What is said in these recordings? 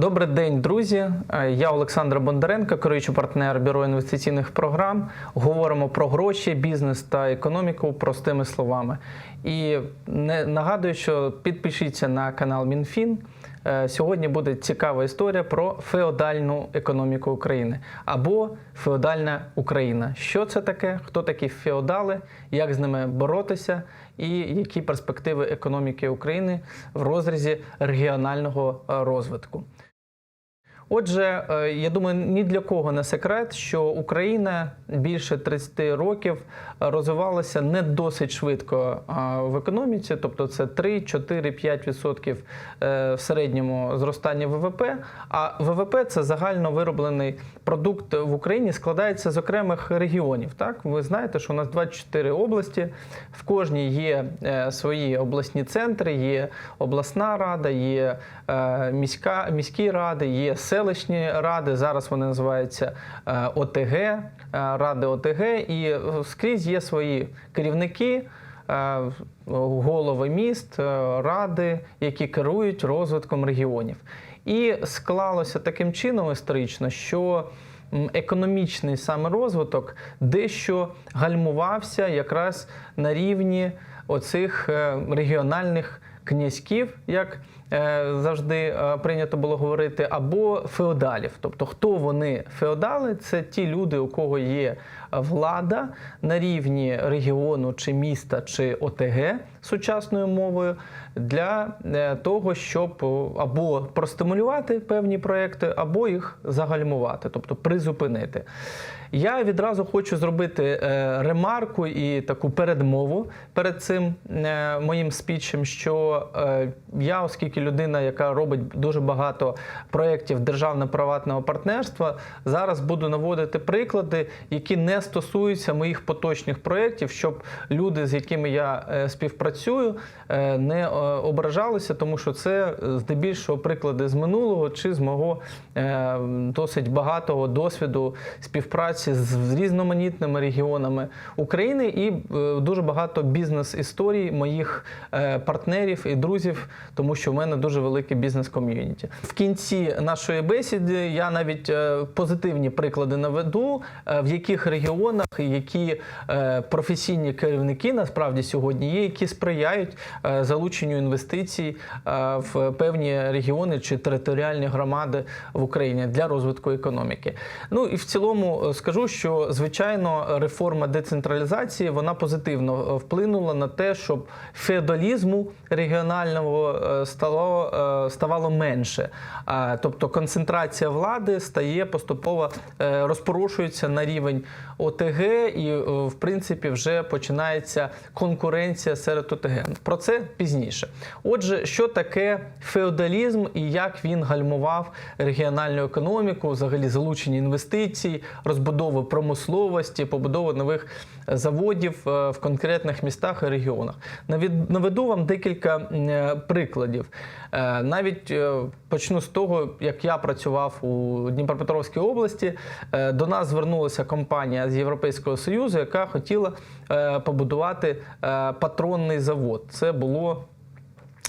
Добрий день, друзі. Е, Я Олександр Бондаренко, керуючий партнер бюро інвестиційних програм. Говоримо про гроші, бізнес та економіку простими словами. І не нагадую, що підпишіться на канал МінФін. Е, Сьогодні буде цікава історія про феодальну економіку України або феодальна Україна. Що це таке? Хто такі феодали? Як з ними боротися? І які перспективи економіки України в розрізі регіонального е, розвитку? Отже, е, я думаю, ні для кого не секрет, що Україна більше 30 років розвивалася не досить швидко в економіці, тобто це 3, 4, 5 відсотків е, в середньому зростання ВВП. А ВВП це загально вироблений продукт в Україні, складається з окремих регіонів. Так, ви знаєте, що у нас 24 області, в кожній є е, свої обласні центри, є обласна рада, є е, міська, міські ради, є селищні ради. Зараз вони називаються е, ОТГ, е, ради ОТГ, і е, скрізь є свої керівники. Голови міст, ради, які керують розвитком регіонів. І склалося таким чином історично, що економічний саме розвиток дещо гальмувався якраз на рівні оцих регіональних князьків, як завжди е, прийнято було говорити, або феодалів. Тобто, хто вони феодали? Це ті люди, у кого є влада на рівні регіону чи міста чи ОТГ сучасною мовою для е, того, щоб або простимулювати певні проекти, або їх загальмувати, тобто призупинити. Я відразу хочу зробити е, ремарку і таку передмову перед цим е, моїм спічем, що е, я, оскільки людина, яка робить дуже багато проєктів державно-приватного партнерства, зараз буду наводити приклади, які не стосуються моїх поточних проєктів, щоб люди, з якими я співпрацюю, не ображалися, тому що це здебільшого приклади з минулого чи з мого досить багатого досвіду співпраці з різноманітними регіонами України і е, дуже багато бізнес-історій моїх е, партнерів і друзів, тому що в мене дуже велике бізнес-ком'юніті. В кінці нашої бесіди я навіть е, позитивні приклади наведу, в яких регіонах які професійні керівники насправді сьогодні є, які сприяють залученню інвестицій в певні регіони чи територіальні громади в Україні для розвитку економіки. Ну і в цілому е, скажу, що звичайно реформа децентралізації вона позитивно е, вплинула на те, щоб феодалізму регіонального е, стало е, ставало менше. Тобто концентрація влади стає поступово розпорошується на рівень ОТГ, і в принципі вже починається конкуренція серед ОТГ. Про це пізніше. Отже, що таке феодалізм і як він гальмував регіональну економіку, взагалі залучення інвестицій, розбудову промисловості, побудову нових заводів е, в конкретних містах і регіонах. Наведу вам декілька е, прикладів. Е, Навіть почну з того, як я працював у Дніпропетровській області. До нас звернулася компанія з Європейського Союзу, яка хотіла побудувати патронний завод. Це було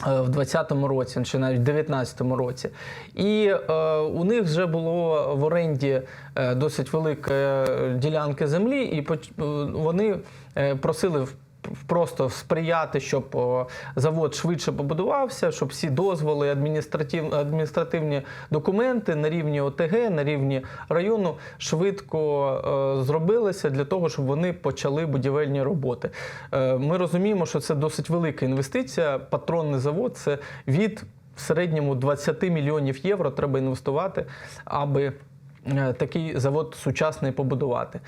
в 20-му році, чи навіть в 19-му році. І е, у них вже було в оренді е, досить велика е, ділянки землі, і е, вони е, просили в- Просто сприяти, щоб завод швидше побудувався, щоб всі дозволи, адміністратив, адміністративні документи на рівні ОТГ, на рівні району швидко е, зробилися для того, щоб вони почали будівельні роботи. Е, ми розуміємо, що це досить велика інвестиція. Патронний завод це від в середньому 20 мільйонів євро треба інвестувати, аби такий завод сучасний побудувати.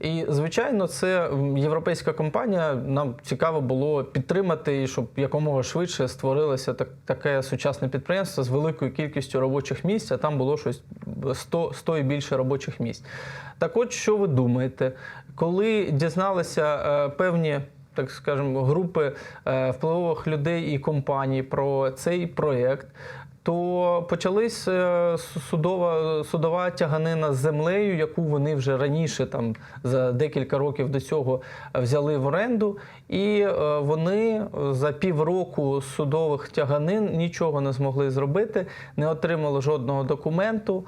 І, звичайно, це європейська компанія. Нам цікаво було підтримати, щоб якомога швидше створилося так, таке сучасне підприємство з великою кількістю робочих місць, а там було щось 100, 100 і більше робочих місць. Так от, що ви думаєте, коли дізналися е, певні так скажемо, групи е, впливових людей і компаній про цей проєкт, то почалась е, судова, судова тяганина з землею, яку вони вже раніше, там за декілька років до цього, взяли в оренду, і е, вони за півроку судових тяганин нічого не змогли зробити, не отримали жодного документу.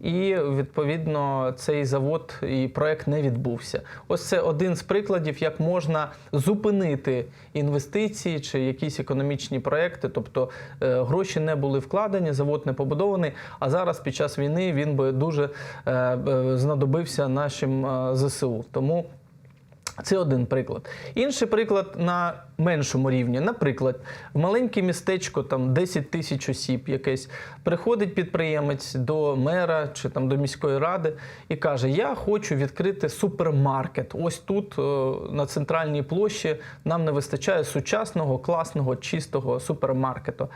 І відповідно цей завод і проект не відбувся. Ось це один з прикладів, як можна зупинити інвестиції чи якісь економічні проекти. Тобто е, гроші не були вкладені, завод не побудований. А зараз під час війни він би дуже е, е, знадобився нашим ЗСУ. Тому це один приклад. Інший приклад на меншому рівні. Наприклад, в маленьке містечко, там 10 тисяч осіб, якесь приходить підприємець до мера чи там до міської ради і каже: Я хочу відкрити супермаркет. Ось тут, е, на центральній площі, нам не вистачає сучасного, класного, чистого супермаркету.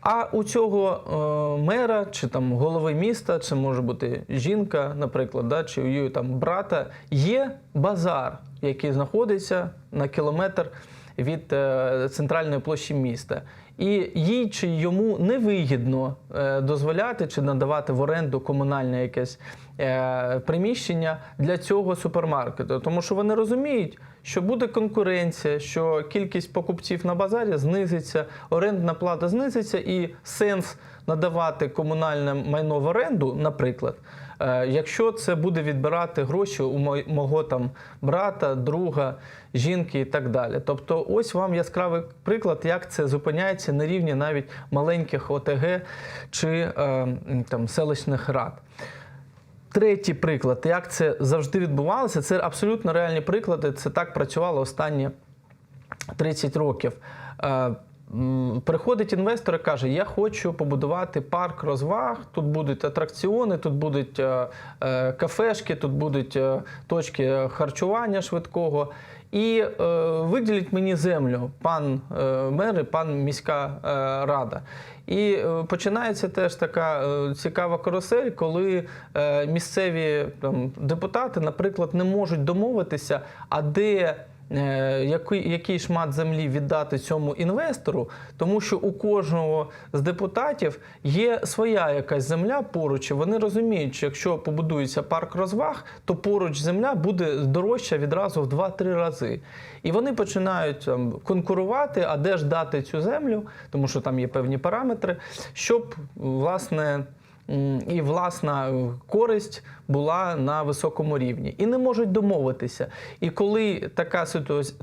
А у цього е, мера чи там голови міста, чи може бути жінка, наприклад, да, чи у її там брата, є базар, який знаходиться на кілометр від е, центральної площі міста. І їй чи йому невигідно е, дозволяти чи надавати в оренду комунальне якесь приміщення для цього супермаркету, тому що вони розуміють, що буде конкуренція, що кількість покупців на базарі знизиться, орендна плата знизиться, і сенс надавати комунальне майно в оренду, наприклад, е, якщо це буде відбирати гроші у мо- мого там брата, друга, жінки і так далі. Тобто, ось вам яскравий приклад, як це зупиняється на рівні навіть маленьких ОТГ чи е, там селищних рад. Третій приклад, як це завжди відбувалося, це абсолютно реальні приклади. Це так працювало останні 30 років. Е, Приходить інвестор і каже: Я хочу побудувати парк розваг. Тут будуть атракціони, тут будуть е, е, кафешки, тут будуть точки харчування швидкого. І е, виділіть мені землю, пан е, мер і пан міська е, рада. І е, починається теж така е, цікава карусель, коли е, місцеві там, депутати, наприклад, не можуть домовитися, а де. Е, Який, який шмат землі віддати цьому інвестору, тому що у кожного з депутатів є своя якась земля поруч. Вони розуміють, що якщо побудується парк розваг, то поруч земля буде дорожча відразу в 2-3 рази. І вони починають там, конкурувати, а де ж дати цю землю, тому що там є певні параметри, щоб власне. І власна е, користь була на високому рівні, і не можуть домовитися. І коли така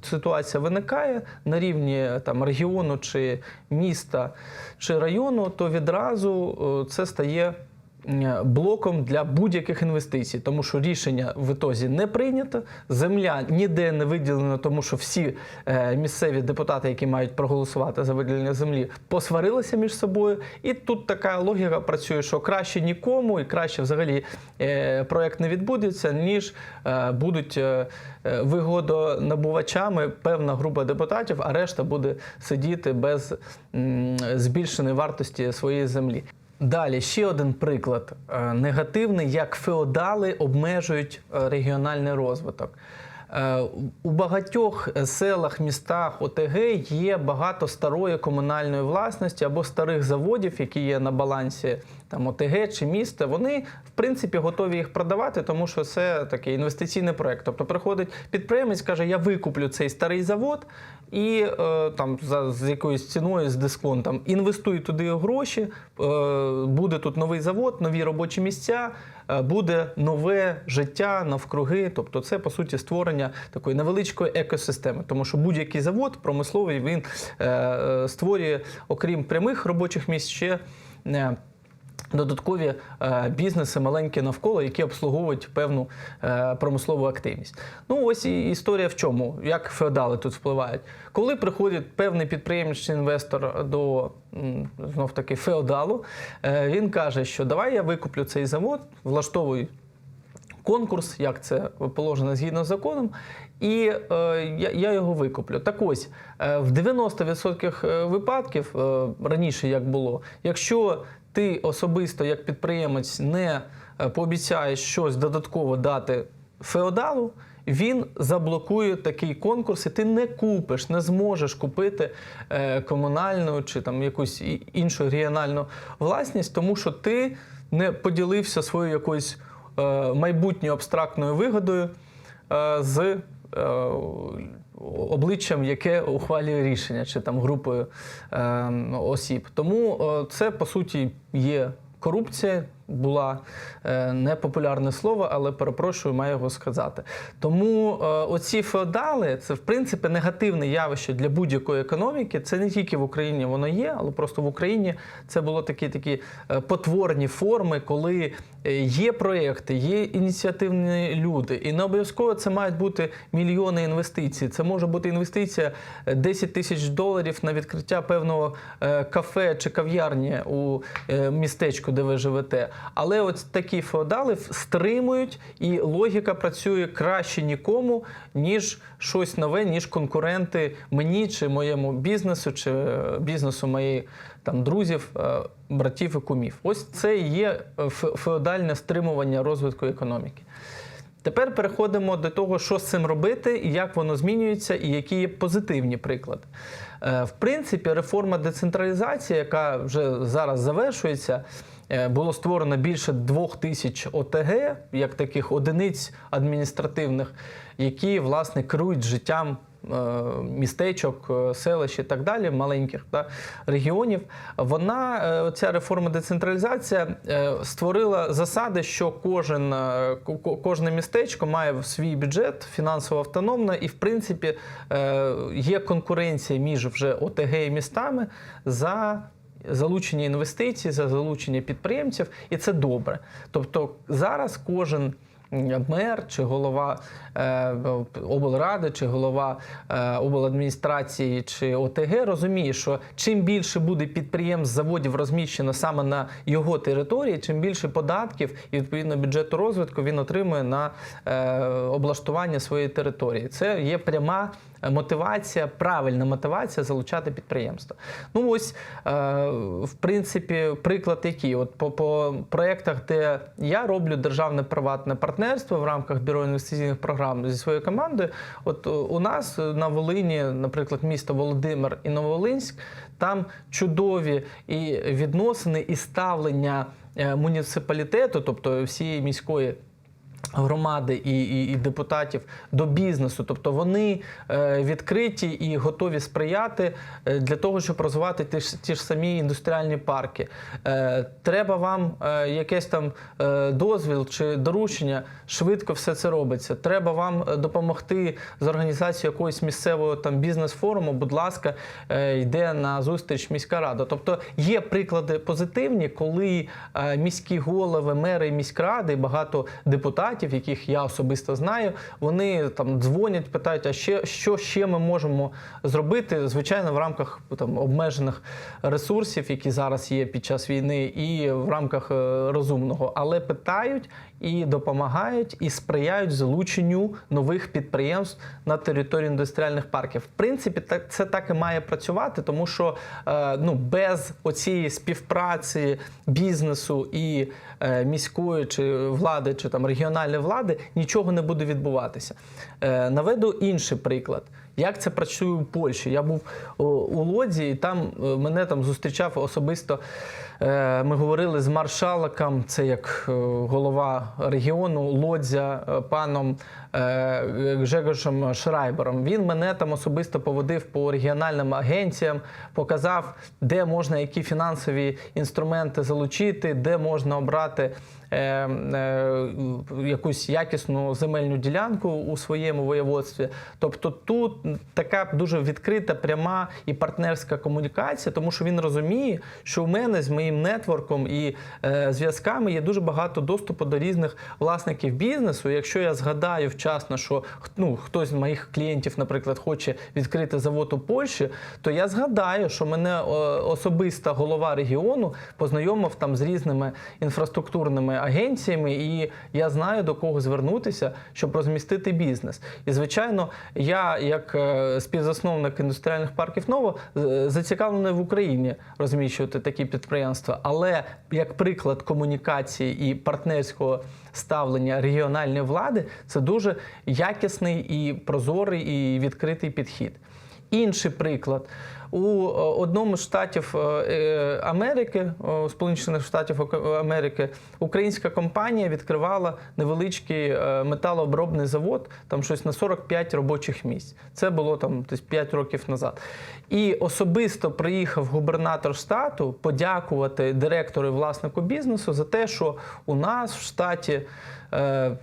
ситуація виникає на рівні е, там регіону чи міста чи району, то відразу е, це стає блоком для будь-яких інвестицій, тому що рішення в ітозі не прийнято, земля ніде не виділена, тому що всі е, місцеві депутати, які мають проголосувати за виділення землі, посварилися між собою. І тут така логіка працює, що краще нікому і краще взагалі е, проект не відбудеться, ніж е, будуть е, е, вигодонабувачами певна група депутатів, а решта буде сидіти без збільшеної вартості своєї землі. Далі ще один приклад е, негативний, як феодали обмежують е, регіональний розвиток. Е, У багатьох селах, містах ОТГ є багато старої комунальної власності або старих заводів, які є на балансі там ОТГ чи міста. Вони в принципі готові їх продавати, тому що це такий інвестиційний проект. Тобто приходить підприємець, каже: Я викуплю цей старий завод і е, там за з якоюсь ціною з дисконтом інвестує туди гроші. е, Буде тут новий завод, нові робочі місця. е, Буде нове життя навкруги, тобто це по суті створення такої невеличкої екосистеми, тому що будь-який завод промисловий він е, створює, окрім прямих робочих місць, ще е, Додаткові е, бізнеси маленькі навколо, які обслуговують певну е, промислову активність. Ну ось і історія в чому, як феодали тут впливають. Коли приходить певний підприємець чи інвестор до знов таки феодалу, е, він каже, що давай я викуплю цей завод, влаштовую конкурс, як це положено згідно з законом, і е, я, його викуплю. Так ось, е, в 90% випадків, е, раніше як було, якщо ти особисто як підприємець не е, пообіцяєш щось додатково дати феодалу, він заблокує такий конкурс, і ти не купиш, не зможеш купити е, комунальну чи там якусь іншу регіональну власність, тому що ти не поділився своєю якоюсь е, майбутньою абстрактною вигодою з обличчям, яке ухвалює рішення, чи там групою е, осіб. Тому е, це по суті є корупція. Була е, непопулярне слово, але перепрошую, маю його сказати. Тому е, оці феодали це в принципі негативне явище для будь-якої економіки. Це не тільки в Україні воно є, але просто в Україні це було такі такі е, потворні форми, коли є проекти, є ініціативні люди, і не обов'язково це мають бути мільйони інвестицій. Це може бути інвестиція е, 10 тисяч доларів на відкриття певного кафе чи кав'ярні у містечку, де ви живете. Але от такі феодали стримують, і логіка працює краще нікому, ніж щось нове, ніж конкуренти мені чи моєму бізнесу, чи е, бізнесу моїх там друзів, е, братів і кумів. Ось це і є е, феодальне стримування розвитку економіки. Тепер переходимо до того, що з цим робити, і як воно змінюється, і які є позитивні приклади. В принципі, реформа децентралізації, яка вже зараз завершується, було створено більше двох тисяч ОТГ, як таких одиниць адміністративних, які власне керують життям е, містечок, е, селищ і так далі, маленьких та, регіонів. Вона, е, ця реформа децентралізація, е, створила засади, що кожен, е, ко- ко- кожне містечко має свій бюджет фінансово автономно, і в принципі е, є конкуренція між вже ОТГ і містами за залучення інвестицій, за залучення підприємців, і це добре. Тобто зараз кожен мер чи голова е, облради, чи голова е, обладміністрації чи ОТГ розуміє, що чим більше буде підприємств заводів розміщено саме на його території, чим більше податків і відповідно бюджету розвитку він отримує на е, облаштування своєї території. Це є пряма мотивація, правильна мотивація залучати підприємства. Ну ось, е, в принципі, приклад який. От по, по проєктах, де я роблю державне приватне партнерство в рамках бюро інвестиційних програм зі своєю командою. От е, у нас на Волині, наприклад, місто Володимир і Нововолинськ, там чудові і відносини, і ставлення е, муніципалітету, тобто всієї міської громади і, і, і депутатів до бізнесу, тобто вони е, відкриті і готові сприяти е, для того, щоб розвивати ті ж, ті ж самі індустріальні парки. Е, треба вам е, якесь там е, дозвіл чи доручення, швидко все це робиться. Треба вам е, допомогти з організацією якогось місцевого там бізнес-форуму. Будь ласка, е, йде на зустріч міська рада. Тобто є приклади позитивні, коли е, міські голови, мери міськради, багато депутатів, яких я особисто знаю, вони там дзвонять, питають, а ще що ще ми можемо зробити, звичайно, в рамках там обмежених ресурсів, які зараз є під час війни, і в рамках е, розумного, але питають і допомагають, і сприяють залученню нових підприємств на території індустріальних парків. В принципі, так це так і має працювати, тому що е, ну без оцієї співпраці бізнесу і міської чи влади, чи там регіональної влади нічого не буде відбуватися. Е, наведу інший приклад. Як це працює у Польщі? Я був у Лодзі, і там е, мене там зустрічав особисто. Е, Ми говорили з маршалком, це як е, голова регіону Лодзя, е, паном Гжегошем Шрайбером. Він мене там особисто поводив по регіональним агенціям, показав, де можна які фінансові інструменти залучити, де можна обрати якусь якісну земельну ділянку у своєму воєводстві. Тобто тут така дуже відкрита, пряма і партнерська комунікація, тому що він розуміє, що у мене з моїм нетворком і е, зв'язками є дуже багато доступу до різних власників бізнесу. Якщо я згадаю вчасно, що ну, хтось з моїх клієнтів, наприклад, хоче відкрити завод у Польщі, то я згадаю, що мене е, особиста голова регіону познайомив там з різними інфраструктурними агенціями, і я знаю до кого звернутися, щоб розмістити бізнес. І звичайно, я як е, співзасновник індустріальних парків Ново е, зацікавлений в Україні розміщувати такі підприємства. Але як приклад комунікації і партнерського ставлення регіональної влади, це дуже якісний і прозорий і відкритий підхід. Інший приклад. У е, одному з штатів е, е, Америки, Сполучених Штатів Америки, українська компанія відкривала невеличкий металообробний завод, там щось на 45 робочих місць. Це було там десь 5 років назад. І особисто приїхав губернатор штату подякувати директору і власнику бізнесу за те, що у нас в штаті.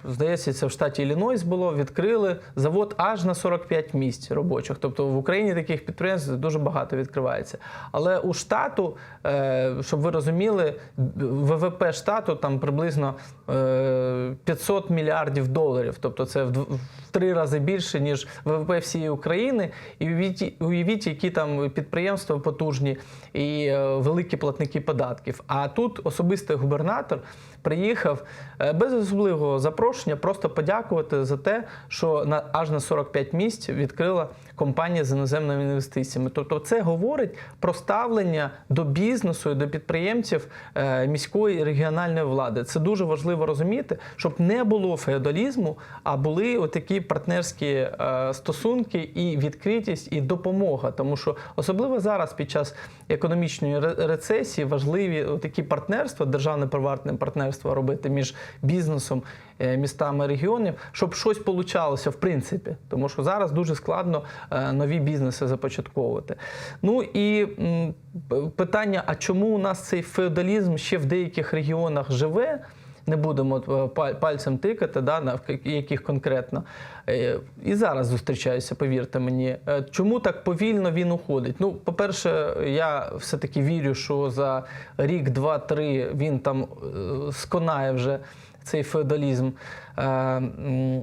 Здається, це в штаті Іллінойс було, відкрили завод аж на 45 місць робочих. Тобто в Україні таких підприємств дуже багато відкривається. Але у штату, е, щоб ви розуміли, ВВП штату там приблизно е, 500 мільярдів доларів. Тобто це в три рази більше, ніж ВВП всієї України. І уявіть, уявіть, які там підприємства потужні і е, великі платники податків. А тут особистий губернатор приїхав е, без особливого запрошення, просто подякувати за те, що на аж на 45 місць відкрила компанія з іноземними інвестиціями. Тобто, це говорить про ставлення до бізнесу і до підприємців е, міської і регіональної влади. Це дуже важливо розуміти, щоб не було феодалізму, а були отакі партнерські е, стосунки і відкритість, і допомога. Тому що особливо зараз, під час економічної ре- рецесії, важливі такі партнерства, державне приватне партнерство робити між бізнесом, е, містами регіонів, щоб щось получалося в принципі. Тому що зараз дуже складно е, нові бізнеси започатковувати. Ну і питання: а чому у нас цей феодалізм ще в деяких регіонах живе? Не будемо е, пальцем тикати, да, на яких конкретно. Е, І зараз зустрічаюся, повірте мені. Е, Чому так повільно він уходить? Ну, по-перше, я все-таки вірю, що за рік, два, три він там сконає вже цей феодалізм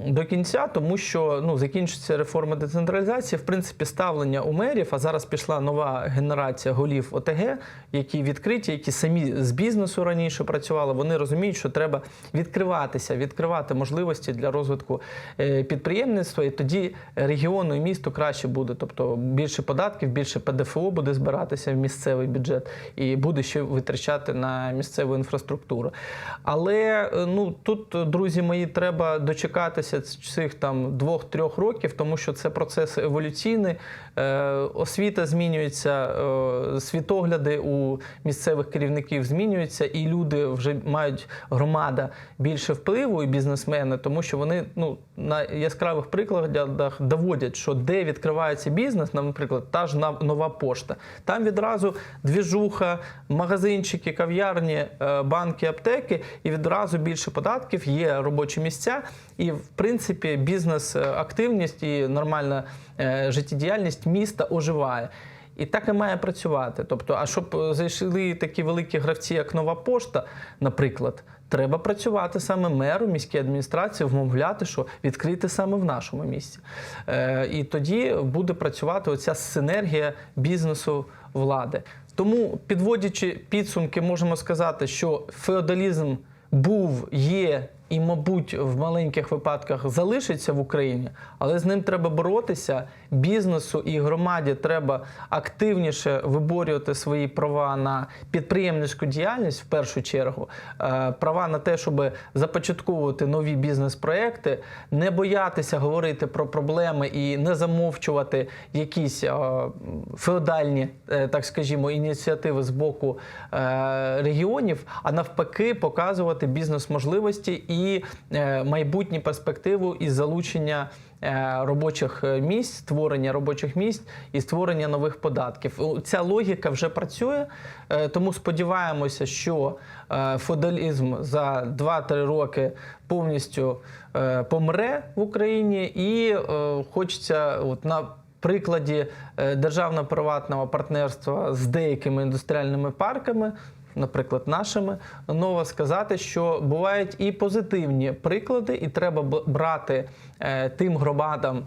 до кінця, тому що ну, закінчиться реформа децентралізації. В принципі, ставлення у мерів, а зараз пішла нова генерація голів ОТГ, які відкриті, які самі з бізнесу раніше працювали. Вони розуміють, що треба відкриватися, відкривати можливості для розвитку е, підприємництва, і тоді регіону і місту краще буде. Тобто більше податків, більше ПДФО буде збиратися в місцевий бюджет і буде ще витрачати на місцеву інфраструктуру. Але е, ну тут, е, друзі мої, треба дочекатися цих там двох-трьох років, тому що це процес еволюційний. Е, освіта змінюється, е, світогляди у місцевих керівників змінюються, і люди вже мають громада більше впливу і бізнесмени, тому що вони ну на яскравих прикладах доводять, що де відкривається бізнес, наприклад, та ж нова пошта. Там відразу двіжуха, магазинчики, кав'ярні, е, банки, аптеки, і відразу більше податків, є робочі місця, і в принципі бізнес-активність і нормальна е, життєдіяльність міста оживає. І так і має працювати. Тобто, а щоб е, зайшли такі великі гравці, як нова пошта, наприклад, треба працювати саме меру, міській адміністрації, вмовляти, що відкрити саме в нашому місті. Е, і тоді буде працювати оця синергія бізнесу влади. Тому, підводячи підсумки, можемо сказати, що феодалізм був, є і, мабуть, в маленьких випадках залишиться в Україні, але з ним треба боротися. Бізнесу і громаді треба активніше виборювати свої права на підприємницьку діяльність в першу чергу, е, права на те, щоб започатковувати нові бізнес-проекти, не боятися говорити про проблеми і не замовчувати якісь е, феодальні, е, так скажімо, ініціативи з боку регіонів, а навпаки, показувати бізнес-можливості і майбутні перспективу із залучення. Е, Робочих е, місць, створення робочих місць і створення нових податків. Ця логіка вже працює, е, тому сподіваємося, що феодалізм за 2-3 роки повністю помре в Україні, і хочеться от на прикладі державно-приватного партнерства з деякими індустріальними парками. Наприклад, нашими нова сказати, що бувають і позитивні приклади, і треба брати тим громадам,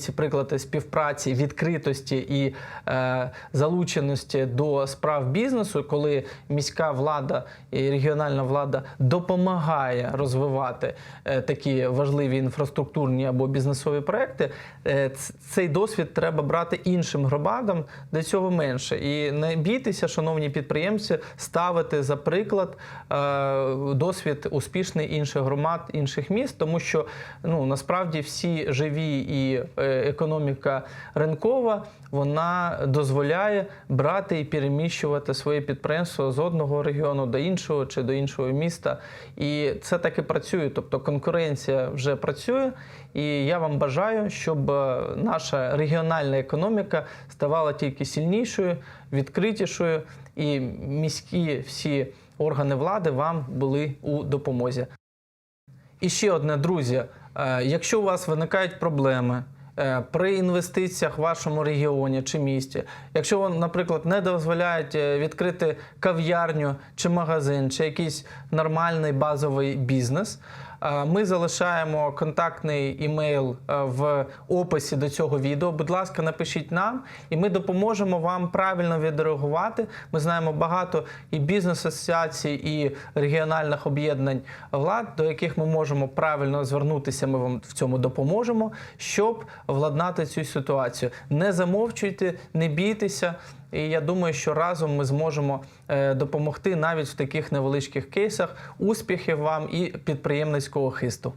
ці приклади співпраці, відкритості і е, залученості до справ бізнесу, коли міська влада і регіональна влада допомагає розвивати е, такі важливі інфраструктурні або бізнесові проекти, е, цей досвід треба брати іншим громадам, де цього менше. І не бійтеся, шановні підприємці, ставити за приклад е, досвід успішний інших громад, інших міст, тому що ну насправді всі живі і е, економіка ринкова вона дозволяє брати і переміщувати своє підприємство з одного регіону до іншого чи до іншого міста. І це так і працює. Тобто конкуренція вже працює. І я вам бажаю, щоб е, наша регіональна економіка ставала тільки сильнішою, відкритішою, і міські всі органи влади вам були у допомозі. І ще одне, друзі, якщо у вас виникають проблеми е, при інвестиціях в вашому регіоні чи місті, якщо вам, наприклад, не дозволяють е, відкрити кав'ярню чи магазин, чи якийсь нормальний базовий бізнес, е, ми залишаємо контактний імейл е, в описі до цього відео. Будь ласка, напишіть нам, і ми допоможемо вам правильно відреагувати. Ми знаємо багато і бізнес-асоціацій, і регіональних об'єднань влад, до яких ми можемо правильно звернутися. Ми вам в цьому допоможемо, щоб владнати цю ситуацію. Не замовчуйте, не бійтеся. І я думаю, що разом ми зможемо е, допомогти навіть в таких невеличких кейсах. Успіхів вам і підприємницького хисту.